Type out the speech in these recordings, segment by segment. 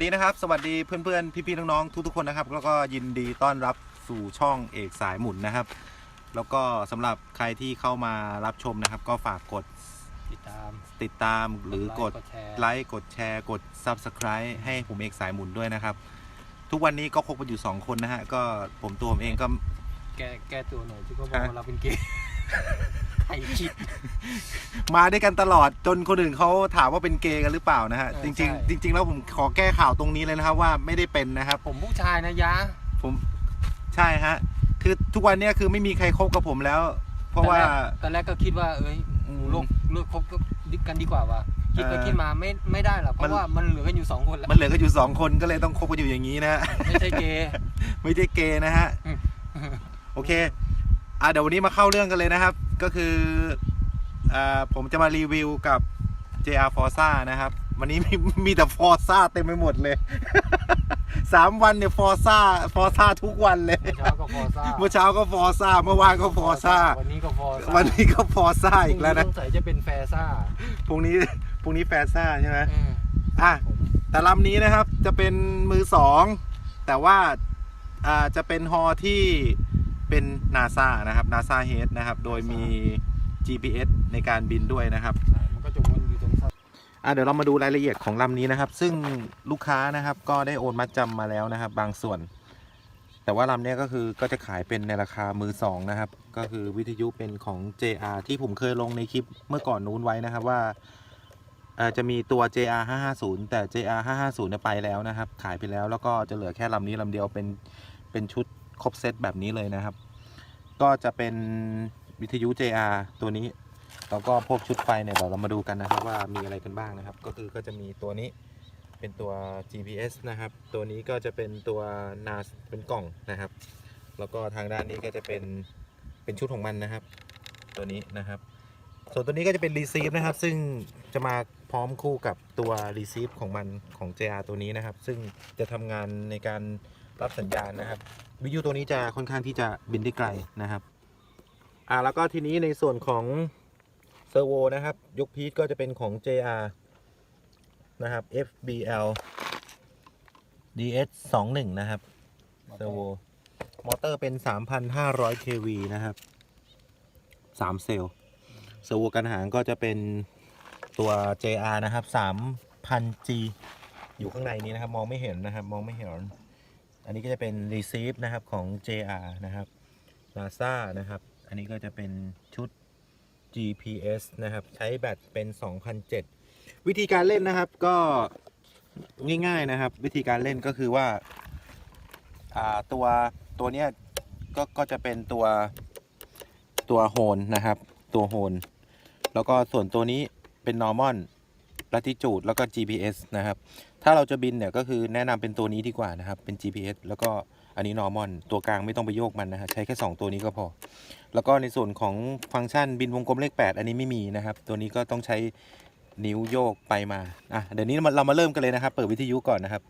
สดีนะครับ สวัสดีเพื่อนๆ พี่ๆ น้องๆ ทุกๆ คนนะครับ แล้วก็ยินดีต้อนรับสู่ช่องเอกสายหมุนนะครับ แล้วก็สำหรับใครที่เข้ามารับชมนะครับ ก็ฝากกดติดตาม ติดตามหรือกดแชร์ ไลค์ กดแชร์ กด Subscribe ให้ผมเอกสายหมุนด้วยนะครับ ทุกวันนี้ก็คบกันอยู่ 2 คนนะฮะ ก็ผมตัวผมเองก็ แก้แก้ตัวหน่อยที่เขาบอกฮะ ว่าเราเป็นเกย์ ใครคิดมาด้วยกันตลอดจนคนอื่นเขาถามว่าเป็นเกย์กันหรือเปล่านะฮะ เออจริง ใช่ ๆ จริง ๆ แล้วผมขอแก้ข่าวตรงนี้เลยนะครับว่าไม่ได้เป็นนะครับ ผมผู้ชายนะยะผมใช่ฮะ คือทุกวันเนี้ยคือไม่มีใครคบกับผมแล้ว เพราะว่า ตอนแรกก็คิดว่า เอ้ยอืมโลกเลิกคบก็ดิกันดีกว่าว่ะคิดไปเออคิดมาไม่ไม่ได้หรอกเพมัน ราะว่ามันเหลือกันอยู่สองคนแล้วมันเหลือกันอยู่สองคนก็เลยต้องคบกันอยู่อย่างนี้นะฮะ ไม่ใช่เกย์ ไม่ใช่เกย์นะฮะ อืม โอเค อะเดี๋ยววันนี้มาเข้าเรื่องกันเลยนะครับ ก็คืออ่าผมจะมารีวิวกับ JR Forza นะครับ วันนี้มีมีแต่ Forza เต็มไปหมดเลย สามวันเนี่ย Forza Forza ทุกวันเลยเช้าก็ฟอร์ซ่าเมื่อเช้าก็ Forza เมื่อวานก็ Forza วันนี้ก็ฟอร์ซ่าวันนี้ก็ Forza อีกแล้วนะพรุ่งต้องใส่จะเป็นแฟซ่าพรุ่งนี้พรุ่งนี้แฟซ่าใช่ไหมเอออะผมแต่ลำนี้นะครับจะเป็นมือสอง แต่ว่าอ่าจะเป็นฮอที่ เป็น NASA นะครับ NASA Head นะครับ โดยมี GPS ในการบินด้วยนะครับ ใช่มันก็จะวนอยู่ตรงซ่าอะเดี๋ยวเรามาดูรายละเอียดของลำนี้นะครับ ซึ่งลูกค้านะครับก็ได้โอนมัดจำมาแล้วนะครับ บางส่วน แต่ว่าลำเนี้ยก็คือก็จะขายเป็นในราคามือสองนะครับ ก็คือวิทยุเป็นของ JR ที่ผมเคยลงในคลิปเมื่อก่อนนู้นไว้นะครับว่าเอ่อจะมีตัว JR 550แต่ JR 550เนี่ยไปแล้วนะครับ ขายไปแล้วแล้วก็จะเหลือแค่ลำนี้ลำเดียวเป็นเป็นชุด ครบเซตแบบนี้เลยนะครับ ก็จะเป็นวิทยุ JR ตัวนี้ แล้วก็พวกชุดไฟเนี่ยเดี๋ยวเรามาดูกันนะครับ ว่ามีอะไรกันบ้างนะครับ ก็คือก็จะมีตัวนี้เป็นตัว GPS นะครับ ตัวนี้ก็จะเป็นตัว NAS เป็นกล่องนะครับ แล้วก็ทางด้านนี้ก็จะเป็นเป็นชุดของมันนะครับ ตัวนี้นะครับ ส่วนตัวนี้ก็จะเป็น receive นะครับ ซึ่งจะมาพร้อมคู่กับตัว receive ของมันของ JR ตัวนี้นะครับ ซึ่งจะทำงานในการ รับสัญญาณนะครับวิทยุตัวนี้จะค่อนข้างที่จะบินได้ไกลนะครับ อ่าแล้วก็ทีนี้ในส่วนของเซอร์โวนะครับ ยกพีทก็จะเป็นของ JR นะครับ FBL DS 21นะครับเซอร์โวมอเตอร์เป็น 3,500 kV นะครับ 3 เซลล์เซอร์โวกันหางก็จะเป็นตัว JR นะครับ 3,000G อยู่ข้างในนี้นะครับ มองไม่เห็นนะครับ มองไม่เห็น อันนี้ก็จะเป็น receive นะครับของ JR นะครับ NASA นะครับ อันนี้ก็จะเป็นชุด GPS นะครับ ใช้แบตเป็น 2007 วิธีการเล่นนะครับก็ง่ายๆนะครับ วิธีการเล่นก็คือว่าาตัวตัวเนี้ยก็ก็จะเป็นตัวตัวโฮนนะครับ ตัวโฮนแล้วก็ส่วนตัวนี้เป็น normal latitude แล้วก็ GPS นะครับ ถ้าเราจะบินเนี่ยก็คือแนะนำเป็นตัวนี้ดีกว่านะครับ เป็น GPS แล้วก็อันนี้ normal ตัวกลางไม่ต้องไปโยกมันนะฮะใช้แค่ 2 ตัวนี้ก็พอ แล้วก็ในส่วนของฟังก์ชันบินวงกลมเลข 8 อันนี้ไม่มีนะครับ ตัวนี้ก็ต้องใช้นิ้วโยกไปมาอะเดี๋ยวนี้เรามาเริ่มกันเลยนะครับ เปิดวิทยุก่อนนะครับ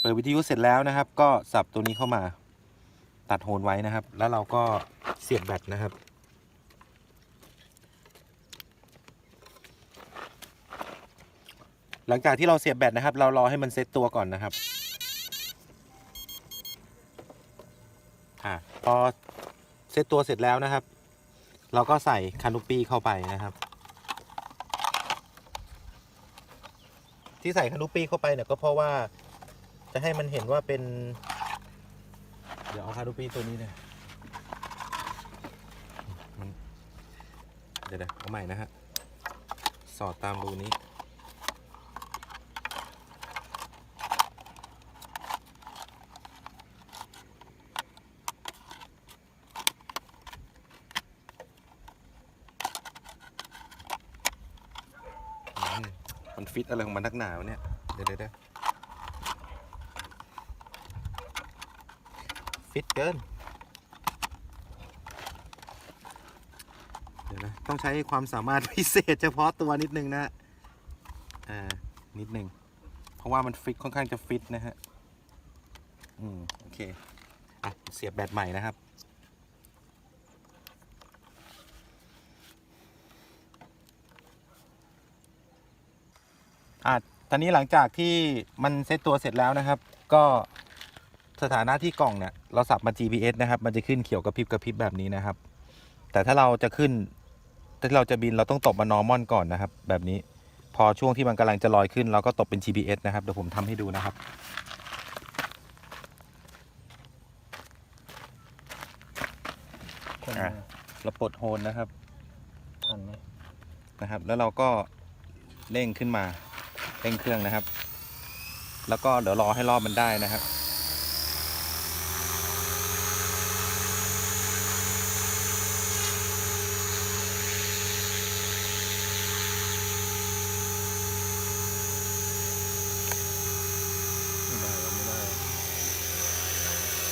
เปิดวิทยุเสร็จแล้วนะครับ ก็สับตัวนี้เข้ามา ตัดโฮนไว้นะครับ แล้วเราก็เสียบแบตนะครับ หลังจากที่เราเสียบแบตนะครับ เรารอให้มันเซตตัวก่อนนะครับอะพอเซตตัวเสร็จแล้วนะครับ เราก็ใส่คานูปี้เข้าไปนะครับ ที่ใส่คานูปี้เข้าไปเนี่ยก็เพราะว่าจะให้มันเห็นว่าเป็น เดี๋ยวเอาคานูปี้ตัวนี้เนี่ยมันเดี๋ยวเดี๋ยวเอาใหม่นะฮะสอดตามรูนี้ อืมมัน ฟิตอะไรของมันนักหนาวเนี่ยเดี๋ยวเดี๋ยวเดี๋ยวฟิตเกิน เดี๋ยวนะ ต้องใช้ความสามารถพิเศษเฉพาะตัวนิดนึงนะ อ่า นิดนึง เพราะว่ามันฟิตค่อนข้างจะฟิตนะฮะ อืม โอเค อะ เสียบแบตใหม่นะครับ อะตอนนี้หลังจากที่มันเซตตัวเสร็จแล้วนะครับ ก็สถานะที่กล่องเนี่ยเราสับมา GPS นะครับมันจะขึ้นเขียวกระพริบกระพริบแบบนี้นะครับ แต่ถ้าเราจะขึ้นถ้าเราจะบินเราต้องตบมา normal ก่อนนะครับ แบบนี้พอช่วงที่มันกำลังจะลอยขึ้น เราก็ตบเป็น GPS นะครับเดี๋ยวผมทำให้ดูนะครับคนอะเราปลดโฮนนะครับทันไหมนะครับ แล้วเราก็เร่งขึ้นมา เร่งเครื่องนะครับ แล้วก็เดี๋ยวรอให้รอบมันได้นะครับ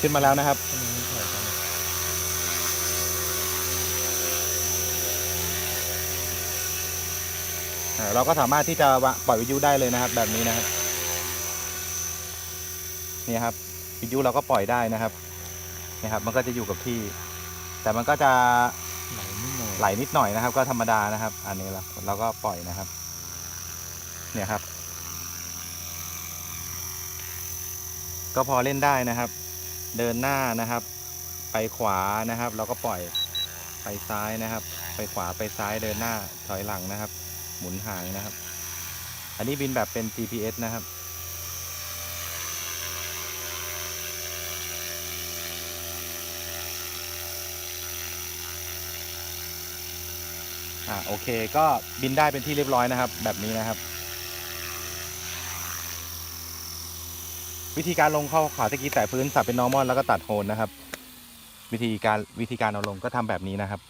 ขึ้นมาแล้วนะครับ อันนี้ถอยกัน อ่า เราก็สามารถที่จะวะปล่อยวิทยุได้เลยนะครับ แบบนี้นะครับนี่ครับวิทยุเราก็ปล่อยได้นะครับนี่ครับ มันก็จะอยู่กับที่ แต่มันก็จะไหลนิดหน่อยไหลนิดหน่อยนะครับ ก็ธรรมดานะครับ อันนี้เราเราก็ปล่อยนะครับ เนี่ยครับ ก็พอเล่นได้นะครับ เดินหน้านะครับ ไปขวานะครับ เราก็ปล่อยไปซ้ายนะครับ ไปขวาไปซ้ายเดินหน้าถอยหลังนะครับ หมุนหางนะครับ อันนี้บินแบบเป็น GPS นะครับ อ่าโอเคก็บินได้เป็นที่เรียบร้อยนะครับ แบบนี้นะครับ วิธีการลงเข้าขาตะกี้แตะพื้นสับเป็น normal แล้วก็ตัดโฮนนะครับ วิธีการวิธีการเอาลงก็ทำแบบนี้นะครับ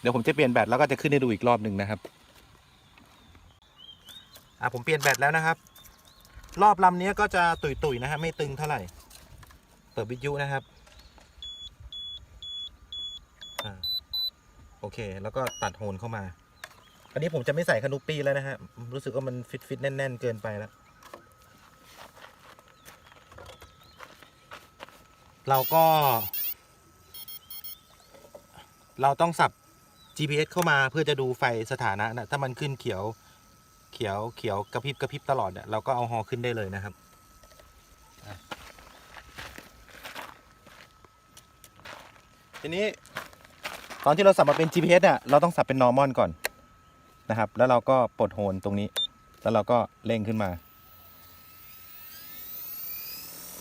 เดี๋ยวผมจะเปลี่ยนแบตแล้วก็จะขึ้นให้ดูอีกรอบหนึ่งนะครับ อ่าผมเปลี่ยนแบตแล้วนะครับ รอบลำนี้ก็จะตุยๆนะครับไม่ตึงเท่าไหร่ เปิดวิทยุนะครับอ่าโอเค แล้วก็ตัดโฮนเข้ามา อันนี้ผมจะไม่ใส่คานูปี้แล้วนะฮะ รู้สึกว่ามันฟิตฟิตๆแน่น ๆ เกินไปแล้ว เราก็ เราต้องสับ GPS เข้ามาเพื่อจะดูไฟสถานะนะถ้ามันขึ้นเขียว เขียวเขียวกระพริบกระพริบตลอดเนี่ยเราก็เอาฮอขึ้นได้เลยนะครับทีนี้ตอนที่เราสับมาเป็น GPS เนี่ยเราต้องสับเป็น normal ก่อนนะครับ แล้วเราก็ปลดโฮนตรงนี้ แล้วเราก็เร่งขึ้นมา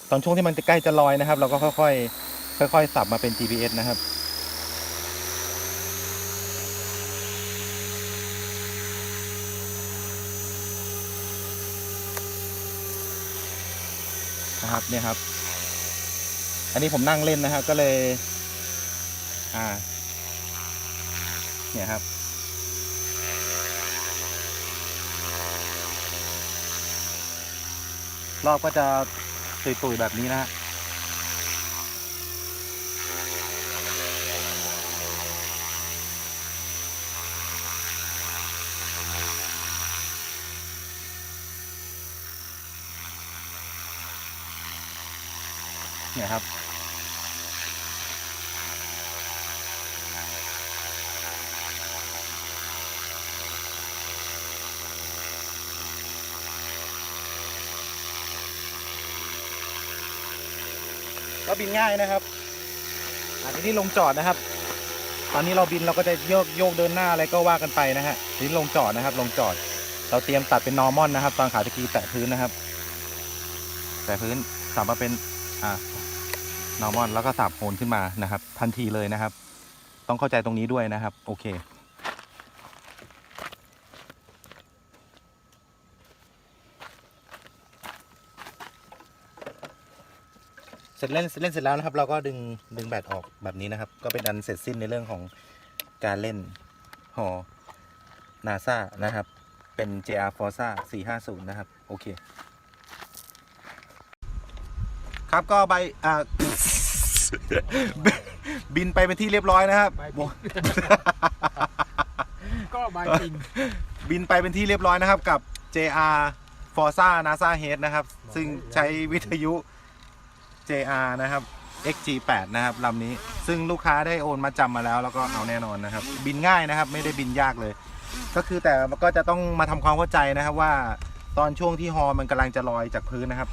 ตอนช่วงที่มันใกล้จะลอยนะครับ เราก็ค่อยๆค่อยๆสับมาเป็น GPS นะครับ นะครับเนี่ยครับ อันนี้ผมนั่งเล่นนะครับก็เลย อ่า เนี่ยครับ รอบก็จะตุยๆแบบนี้นะฮะ เนี่ยครับ ก็บินง่ายนะครับอันนี้ลงจอดนะครับ ตอนนี้เราบินเราก็จะโยกโยกเดินหน้าอะไรก็ว่ากันไปนะฮะทีนี้ลงจอดนะครับ ลงจอด เราเตรียมตัดเป็น normal นะครับ ตอนขาตะกี้แตะพื้นนะครับ แตะพื้นสับมาเป็นอ่า normal แล้วก็สับโหนขึ้นมานะครับ ทันทีเลยนะครับ ต้องเข้าใจตรงนี้ด้วยนะครับ โอเค เสร็จเล่นเล่นเสร็จแล้วนะครับ เราก็ดึงดึงแบตออกแบบนี้นะครับ ก็เป็นอันเสร็จสิ้นในเรื่องของการเล่นหอ NASA นะครับ เป็น JR Forza 450 นะครับ โอเค ครับก็ใบอ่า บินไปเป็นที่เรียบร้อยนะครับ ใบบินก็ใบปิน บินไปเป็นที่เรียบร้อยนะครับกับ JR Forza NASA Head นะครับ ซึ่งใช้วิทยุ JR นะครับ XG8 นะครับลำนี้ ซึ่งลูกค้าได้โอนมาจำมาแล้วแล้วก็เอาแน่นอนนะครับ บินง่ายนะครับ ไม่ได้บินยากเลย ก็คือแต่ก็จะต้องมาทำความเข้าใจนะครับว่าตอนช่วงที่ฮอมันกำลังจะลอยจากพื้นนะครับ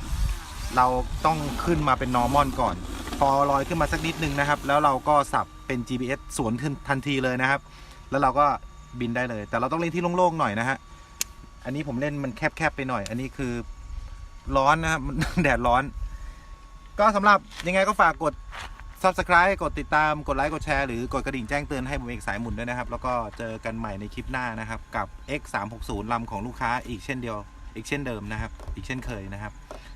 เราต้องขึ้นมาเป็น normal ก่อน พอลอยขึ้นมาสักนิดนึงนะครับ แล้วเราก็สับเป็น GPS สวนขึ้นทันทีเลยนะครับ แล้วเราก็บินได้เลย แต่เราต้องเล่นที่โล่งๆหน่อยนะฮะอันนี้ผมเล่นมันแคบๆไปหน่อย อันนี้คือร้อนนะครับแดดร้อน ก็สำหรับยังไงก็ฝากกด subscribe กดติดตามกดไลค์กดแชร์หรือกดกระดิ่งแจ้งเตือนให้ผมเอกสายหมุนด้วยนะครับ แล้วก็เจอกันใหม่ในคลิปหน้านะครับ กับ X 3 6 0 ลำของลูกค้าอีกเช่นเดียว อีกเช่นเดิมนะครับ อีกเช่นเคยนะครับ